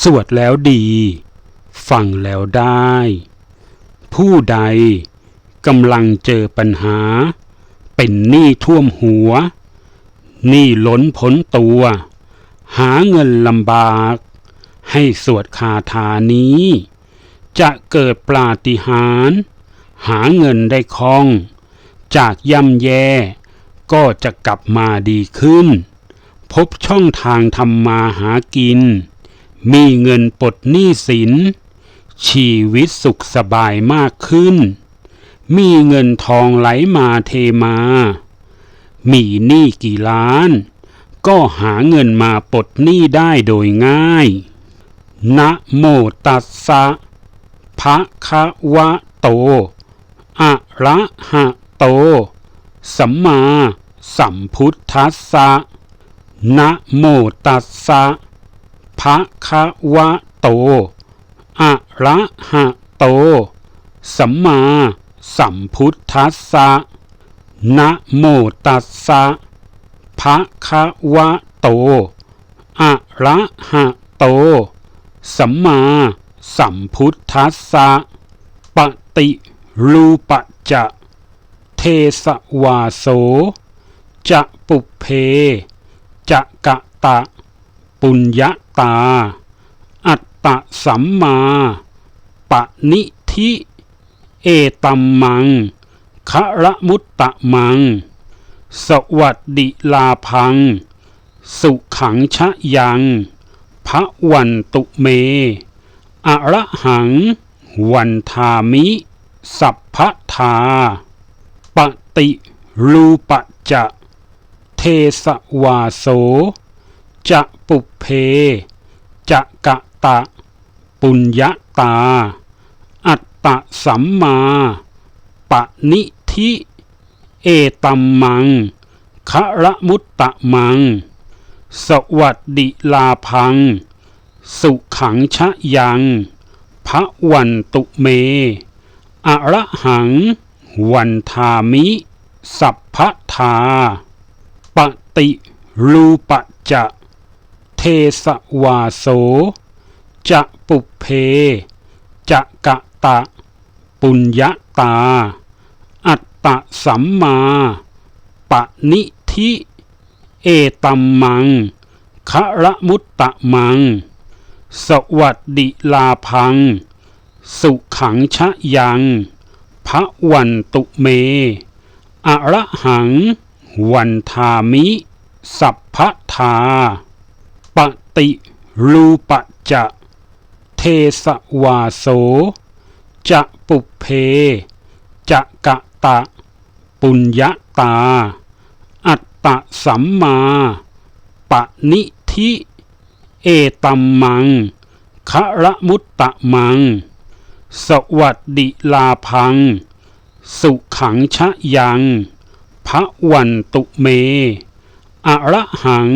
สวดแล้วดี ฟังแล้วได้ ผู้ใดกำลังเจอปัญหา เป็นหนี้ท่วมหัว หนี้ล้นพ้นตัว หาเงินลำบาก ให้สวดคาถานี้ จะเกิดปาฏิหาริย์หาเงินได้คล่อง จากย่ำแย่ก็จะกลับมาดีขึ้น พบช่องทางทำมาหากิน มีเงินปลดหนี้สิน ชีวิตสุขสบายมากขึ้น มีเงินทองไหลมาเทมา มีหนี้กี่ล้าน ก็หาเงินมาปลดหนี้ได้โดยง่ายนะโมตัสสะภะคะวะโต อะระหะโต สัมมาสัมพุทธัสสะนะโมตัสสะ ภะคะวะโต อะระหะโต สัมมาสัมพุทธัสสะ นะโมตัสสะภะคะวะโต อะระหะโต สัมมาสัมพุทธัสสะ ปฏิรูปจะ เทสวาโส จะปุเพ จะกะตะ ปุญญา ตา อัตตะสัมมา ปะนิธิ เอตัมมังคะระมุตตะมัง สวัสดิลาพัง สุขังชะยังพระวันตุเม อระหัง วันทามิ สัพพทา ปฏิรูปจะ เทสวาโส จะ ปุเพจะกะตะ ปุญญาตา อัตตะสัมมา ปะนิธิ เอตัมมังคะระมุตตะมัง สวัสดิลาพัง สุขังชะยังพระวันตุเม อระหัง วันทามิ สัพพทา ปฏิรูปจะ เทสวาโส จะปุเพ จะกะตะ ปุญญาตา อัตตะสัมมา ปะนิธิ เอตัมมังคะระมุตตะมัง สวัสดิลาพัง สุขังชะยังพระวันตุเม อระหัง วันทามิ สัพพทา ปฏิรูปจะเทสวาโส จะปุเพ จะกะตะ ปุญญาตา อัตตะสัมมา ปะนิธิ เอตัมมังคะระมุตตะมัง สวัสดิลาพัง สุขังชะยังพระวันตุเม อระหัง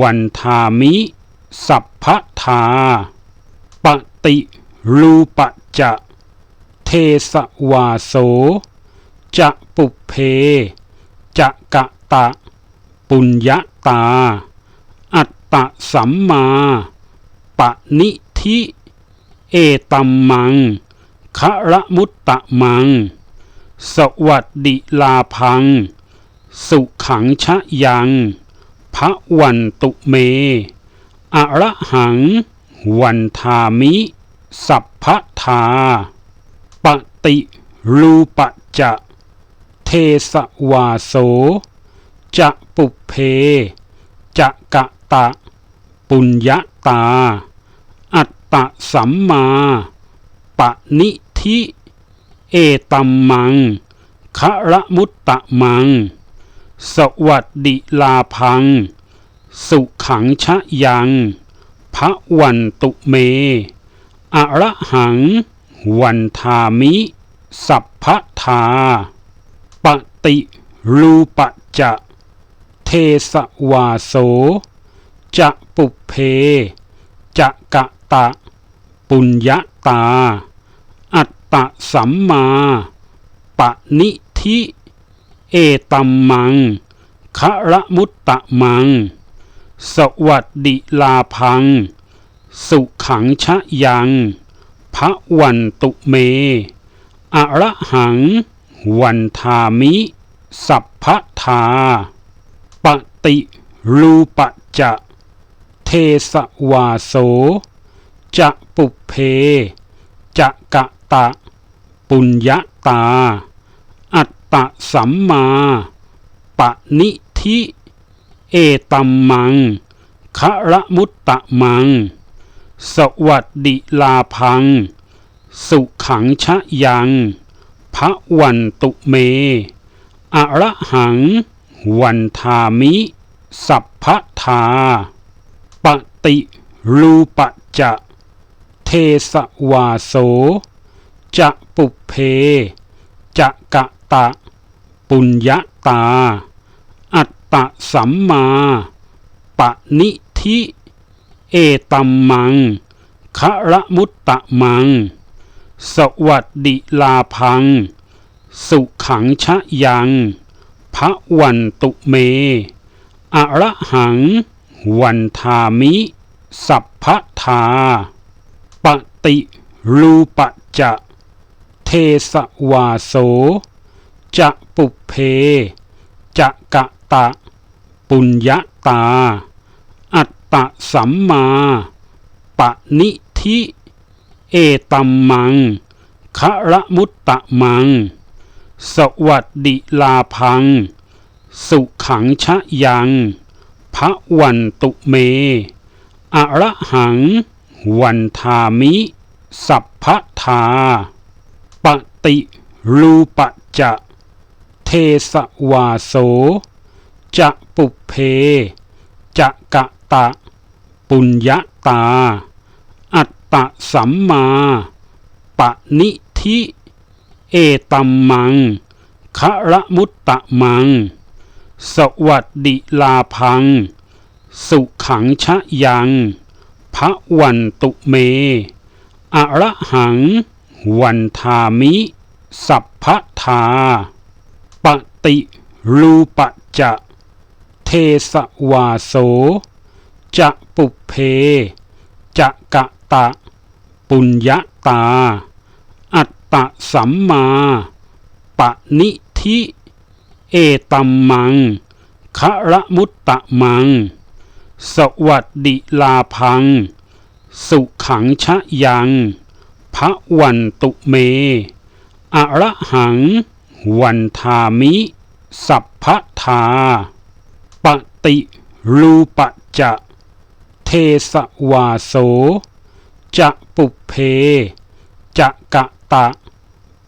วันทามิ สัพพทา ปฏิรูปจะ เทสวาโส จะปุเพ จะกะตะ ปุญญาตา อัตตะสัมมาปนิธิ เอตัมมังคะระมุตตะมัง สวัสดิลาพัง สุขังชะยัง พระวันตุเม อระหัง วันทามิ สัพพทา ปฏิรูปจะ เทสวาโส จะปุเพ จะกะตะ ปุญญาตา อัตตะสัมมา ปะนิธิ เอตัมมังคะระมุตตะมัง สวัสดิลาพัง สุขังชะยังพระวันตุเม อระหัง วันทามิ สัพพทา ปฏิรูปจะ เทสวาโส จะปุเพ จะกะตะ ปุญญาตา อัตตะสัมมา ปะนิธิ เอตัมมังคะระมุตตะมัง สวัสดิลาพัง สุขังชะยังพระวันตุเม อระหัง วันทามิ สัพพทา ปฏิรูปจะ เทสวาโส จะปุเพ จะกะตะ ปุญญาตา อัตตะสัมมาปนิธิ เอตัมมังคะระมุตตะมัง สวัสดิลาพัง สุขังชะยังพระวันตุเม อระหัง วันทามิ สัพพทา ปฏิรูปะจะ เทสวาโส จะปุเพ จะกะตะ ปุญญาตา ตะสัมมาปนิธิเอตัมมังคะระมุตตะมัง สวัสดิลาพัง สุขังชะยังพระวันตุเม อระหัง วันทามิ สัพพทา ปฏิรูปะจะ เทสวาโส จะปุเพ จะกะตะ ปุญญาตา อัตตะสัมมาปนิธิ เอตัมมังคะระมุตตะมัง สวัสดิลาพัง สุขังชะยังพระวันตุเม อระหัง วันทามิ สัพพทา ปฏิรูปะจะ เทสวาโส จะปุเพจะกะตะ ปุญญาตา อัตตะสัมมา ปะนิธิ เอตัมมังคะระมุตตะมัง สวัสดิลาพัง สุขังชะยังพระวันตุเม อระหัง วันทามิ สัพพทา ปฏิรูปจะ เทสวาโส จะปุเพ จะกะตะ ปุญญาตา อัตตะสัมมา ปะนิธิ เอตัมมังคะระมุตตะมัง สวัสดิลาพัง สุขังชะยังพระวันตุเม อระหัง วันทามิ สัพพทา ปฏิรูปะจะเทสวาโส จะปุเพ จะกะตะ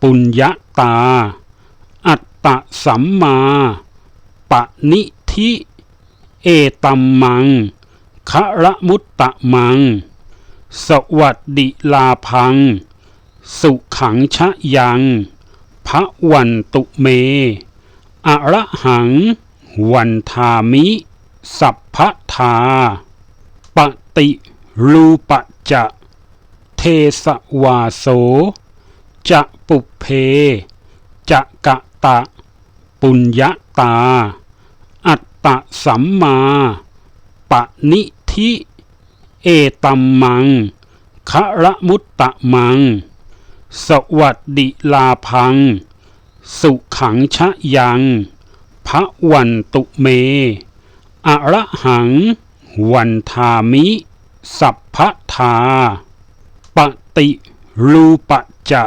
ปุญญาตา อัตตะสัมมา ปะนิธิ เอตัมมังคะระมุตตะมัง สวัสดิลาพัง สุขังชะยังพระวันตุเม อระหัง วันทามิ สัพพทา ปฏิรูปะจะ เทสวาโส จะปุเพ จะกะตะ ปุญญาตา อัตตะสัมมาปนิธิ เอตัมมังคะระมุตตะมัง สวัสดิลาพัง สุขังชะยัง พระวันตุเม อระหัง วันทามิ สัพพทา ปฏิรูปะจะ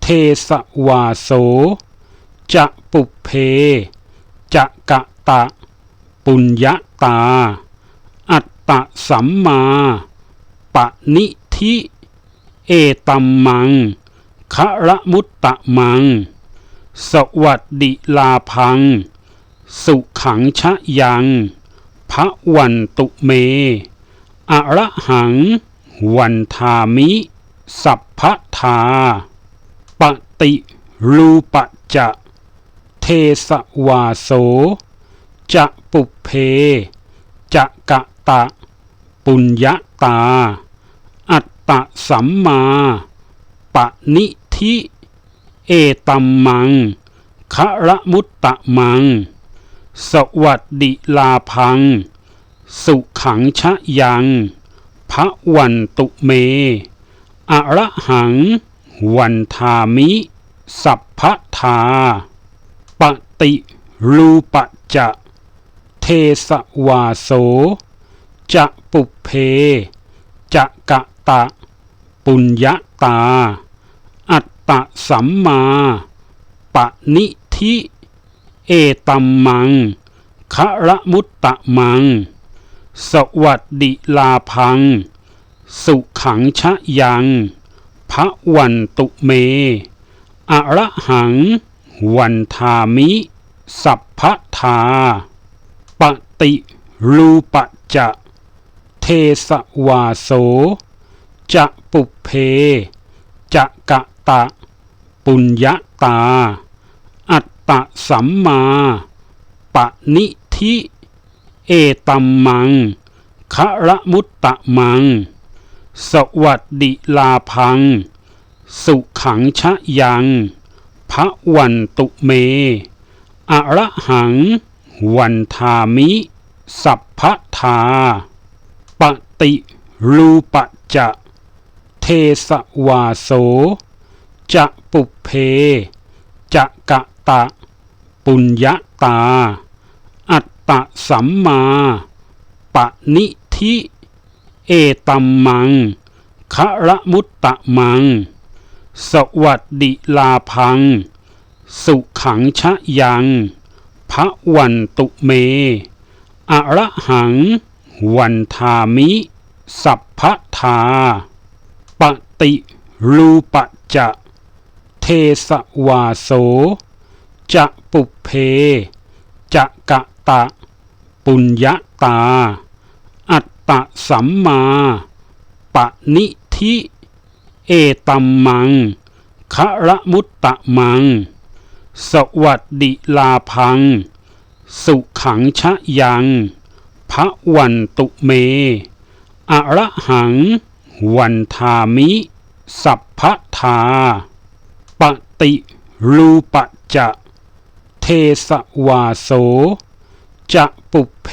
เทสวาโส จะปุเพ จะกะตะ ปุญญาตา อัตตะสัมมาปนิธิ เอตัมมังคะระมุตตะมัง สวัสดิลาพัง สุขังชะยังพระวันตุเม อระหัง วันทามิ สัพพทา ปฏิรูปจะ เทสวาโส จะปุเพ จะกะตะ ปุญญาตา อัตตะสัมมาปนิธิ เอตัมมังคะระมุตตะมัง สวัสดิลาพัง สุขังชะยังพระวันตุเม อระหัง วันทามิ สัพพทา ปฏิรูปะจะ เทสวาโส จะปุเพ จะกะตะ ปุญญาตา ตะสัมมาปนิธิเอตัมมังคะระมุตตะมัง สวัสดิลาพัง สุขังชะยังพระวันตุเมอะระหัง วันทามิ สัพพทา ปฏิรูปะจะ เทสวาโส จะปุเพ จะกะตะ ปุญญาตา อัตตะสัมมาปนิธิ เอตัมมังคะระมุตตะมัง สวัสดิลาพัง สุขังชะยังพระวันตุเม อระหัง วันทามิ สัพพทา ปฏิรูปจะ เทสวาโส จะ ปุเพจะกะตะ ปุญญาตา อัตตะสัมมา ปะนิธิ เอตัมมังคะระมุตตะมัง สวัสดิลาพัง สุขังชะยังพระวันตุเม อระหัง วันทามิ สัพพทา ปฏิรูปะจะ เทสวาโส จะปุเพ จะกะตะ ปุญญาตา อัตตะสัมมา ปะนิธิ เอตัมมังคะระมุตตะมัง สวัสดิลาพัง สุขังชะยังพระวันตุเม อระหัง วันทามิ สัพพทา ปฏิรูปะจะเทสวาโส จะปุเพ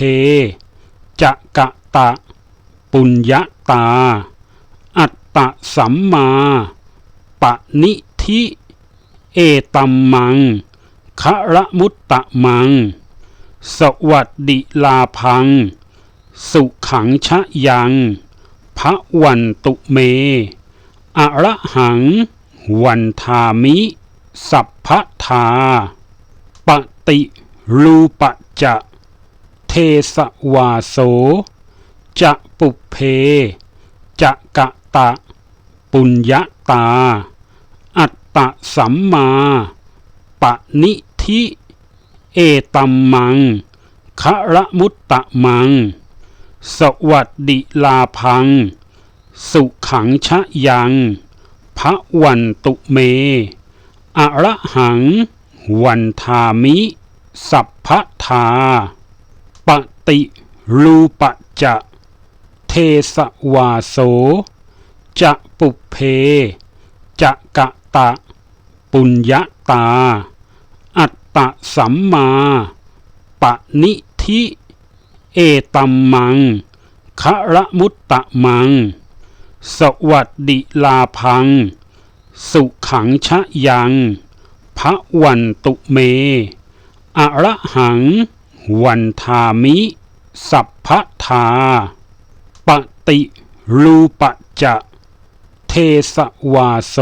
จะกะตะ ปุญญาตา อัตตะสัมมา ปะนิธิ เอตัมมังคะระมุตตะมัง สวัสดิลาพัง สุขังชะยังพระวันตุเม อระหัง วันทามิ สัพพทา ปฏิรูปะจะ เทสวาโส จะปุเพ จะกะตะ ปุญญาตา อัตตะสัมมา ปะนิธิ เอตัมมังคะระมุตตะมัง สวัสดิลาพัง สุขังชะยัง พระวันตุเม อระหัง วันทามิ สัพพทา ปฏิรูปะจะ เทสวาโส จะปุเพ จะกะตะ ปุญญาตา อัตตะสัมมา ปะนิธิ เอตัมมังคะระมุตตะมัง สวัสดิลาพัง สุขังชะยังพระวันตุเมอะระหัง วันทามิ สัพพทา ปฏิรูปจะ เทสวาโส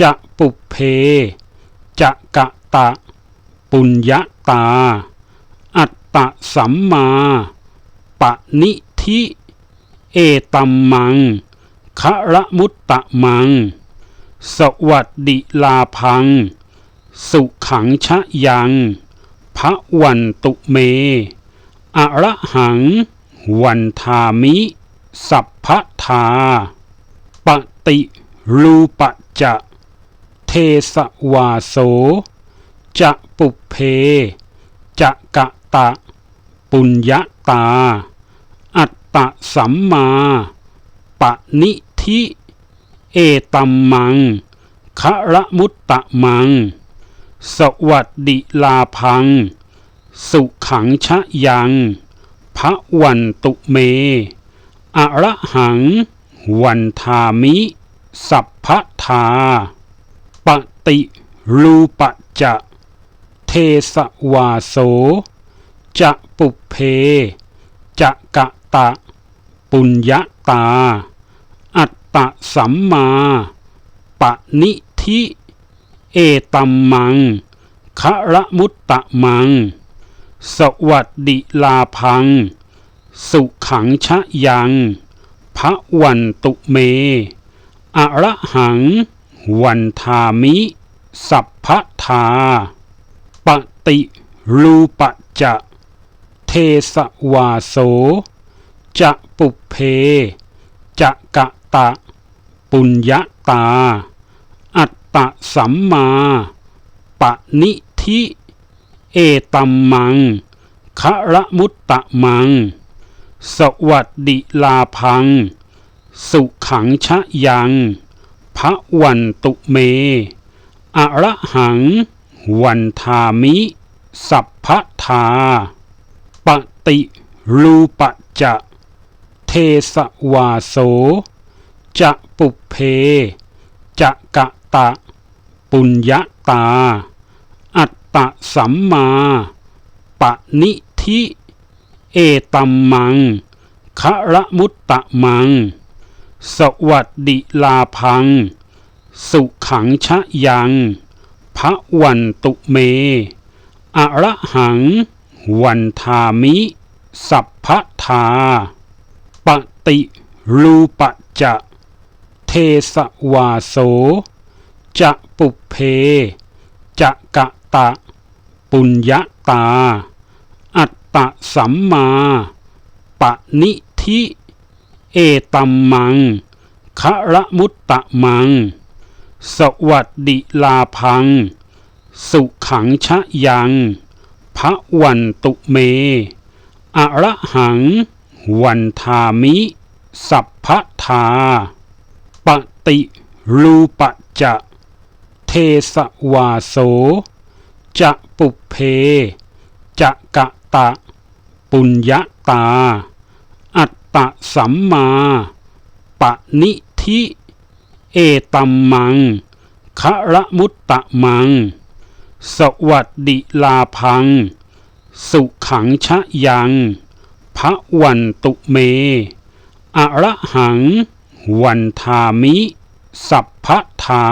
จะปุเพ จะกะตะ ปุญญาตา อัตตะสัมมาปนิธิ เอตัมมังคะระมุตตะมัง สวัสดิลาพัง สุขังชะยังพระวันตุเม อระหัง วันทามิ สัพพทา ปฏิรูปจะ เทสวาโส จะปุเพ จะกะตะ ปุญญาตา ตะสัมมาปนิธิเอตัมมังคะระมุตตะมัง สวัสดิลาพัง สุขังชะยังพระวันตุเมอะระหัง วันทามิ สัพพทา ปฏิรูปจะ เทสวาโส จะปุเพ จะกะตะ ปุญญาตา อัตตะสัมมาปนิธิ เอตัมมังคะระมุตตะมัง สวัสดิลาพัง สุขังชะยังพระวันตุเม อระหัง วันทามิ สัพพทา ปฏิรูปะจะ เทสวาโส จะ ปุเพ จะกะตะ ปุญญาตา อัตตะสัมมา ปะนิธิ เอตัมมังคะระมุตตะมัง สวัสดิลาพัง สุขังชะยังพระวันตุเม อระหัง วันทามิ สัพพทา ปฏิรูปะจะ เทสวาโส จะปุเพ จะกะตะ ปุญญาตา อัตตะสัมมา ปะนิธิ เอตัมมังคะระมุตตะมัง สวัสดิลาพัง สุขังชะยังพระวันตุเม อระหัง วันทามิ สัพพทา ปฏิรูปะจะเทสวาโส จะปุเพ จะกะตะ ปุญญาตา อัตตะสัมมา ปะนิธิ เอตัมมังคะระมุตตะมัง สวัสดิลาพัง สุขังชะยังพระวันตุเม อระหัง วันทามิ สัพพทา ปฏิรูปะจะ เทสวาโส จะปุเพ จะกะตะ ปุญญาตา อัตตะสัมมาปนิธิ เอตัมมังคะระมุตตะมัง สวัสดิลาพัง สุขังชะยัง พระวันตุเม อระหัง วันทามิ สัพพทา